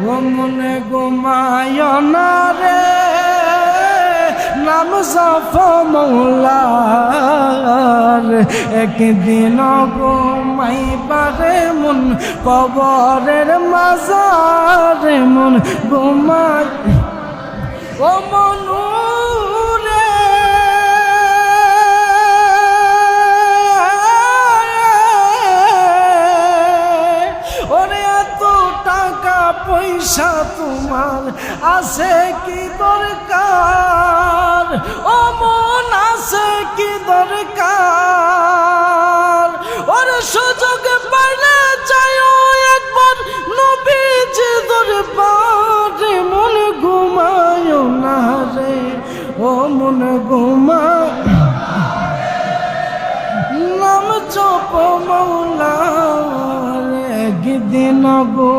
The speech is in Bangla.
মনে ঘুমায় না রে, নাম সফ মৌলার। একদিন ঘুমাই পারে মন কবরের মাজার মন ঘুমায় ও মনু এত টাকা পয়সা তোমার আছে কি দরকার? ও মন আছে কি দরকার? ওরে সুযোগ পাইলে চাইও একবার নবীজি দরবারে। মন ঘুমায় না রে, ও মন ঘুমায় একদিন গো।